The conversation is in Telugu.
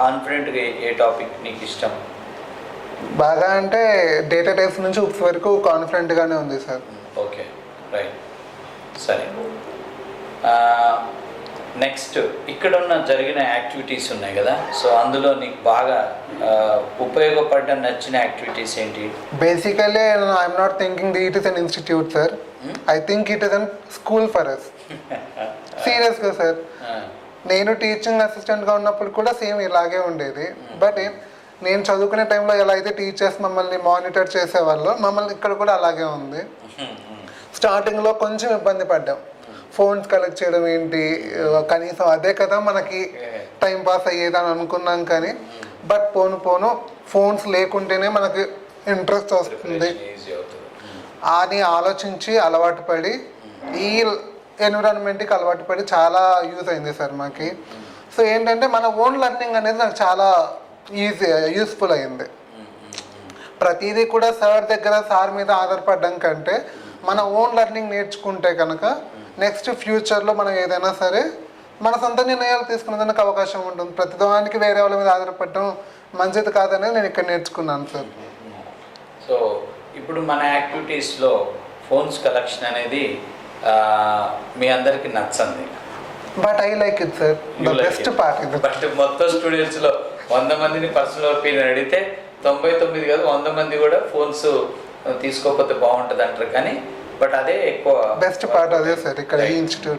కాన్ఫిడెంట్గా ఏ టాపిక్ నీకు ఇష్టం? బాగా అంటే డేటా టైప్స్ నుంచి ఉప్స్ వరకు కాన్ఫిడెంట్గానే ఉంది సార్. ఓకే రైట్ సరే. నెక్స్ట్ ఇక్కడ ఉన్న జరిగిన యాక్టివిటీస్ ఉన్నాయి కదా సో అందులో నీకు బాగా ఉపయోగపడ్డ నచ్చిన యాక్టివిటీస్ ఏంటి? Basically I'm not thinking it is an institute sir I think it is an school for us సీరియస్గా సార్ నేను టీచింగ్ అసిస్టెంట్గా ఉన్నప్పుడు కూడా సేమ్ ఇలాగే ఉండేది. బట్ నేను చదువుకునే టైంలో ఎలా అయితే టీచర్స్ మమ్మల్ని మానిటర్ చేసేవాళ్ళు మమ్మల్ని ఇక్కడ కూడా అలాగే ఉంది. స్టార్టింగ్లో కొంచెం ఇబ్బంది పడ్డాం. ఫోన్స్ కలెక్ట్ చేయడం ఏంటి? కనీసం అదే కదా మనకి టైం పాస్ అయ్యేది అని అనుకున్నాం కానీ బట్ పోను పోను ఫోన్స్ లేకుంటేనే మనకి ఇంట్రెస్ట్ వస్తుంది. అని ఆలోచించి అలవాటు పడి ఈ ఎన్విరాన్మెంట్కి అలవాటు పడి చాలా యూజ్ అయింది సార్ మాకి. సో ఏంటంటే మన ఓన్ లెర్నింగ్ అనేది నాకు చాలా ఈజీ యూస్ఫుల్ అయింది. ప్రతిదీ కూడా సార్ దగ్గర సార్ మీద ఆధారపడడం కంటే మన ఓన్ లెర్నింగ్ నేర్చుకుంటే కనుక నెక్స్ట్ ఫ్యూచర్లో మనం ఏదైనా సరే మన సొంత నిర్ణయాలు తీసుకునేందుకు అవకాశం ఉంటుంది. ప్రతిదానికి వేరే వాళ్ళ మీద ఆధారపడడం మంచిది కాదని నేను ఇక్కడ నేర్చుకున్నాను సార్. సో ఇప్పుడు మన యాక్టివిటీస్లో ఫోన్స్ కలెక్షన్ అనేది మీ అందరికి నచ్చంది. But I like it sir the best part ఇది బట్ మొత్తం స్టూడెంట్స్లో వంద మందిని పర్సనల్ ఒపీనియన్ అడిగితే తొంభై తొమ్మిది కాదు వంద మంది కూడా ఫోన్స్ తీసుకోకపోతే బాగుంటుంది అంటారు కానీ బట్ అదే ఎక్కువ బెస్ట్ పార్ట్ అదే సార్ ఇక్కడ ఈ. ఇన్స్టిట్యూట్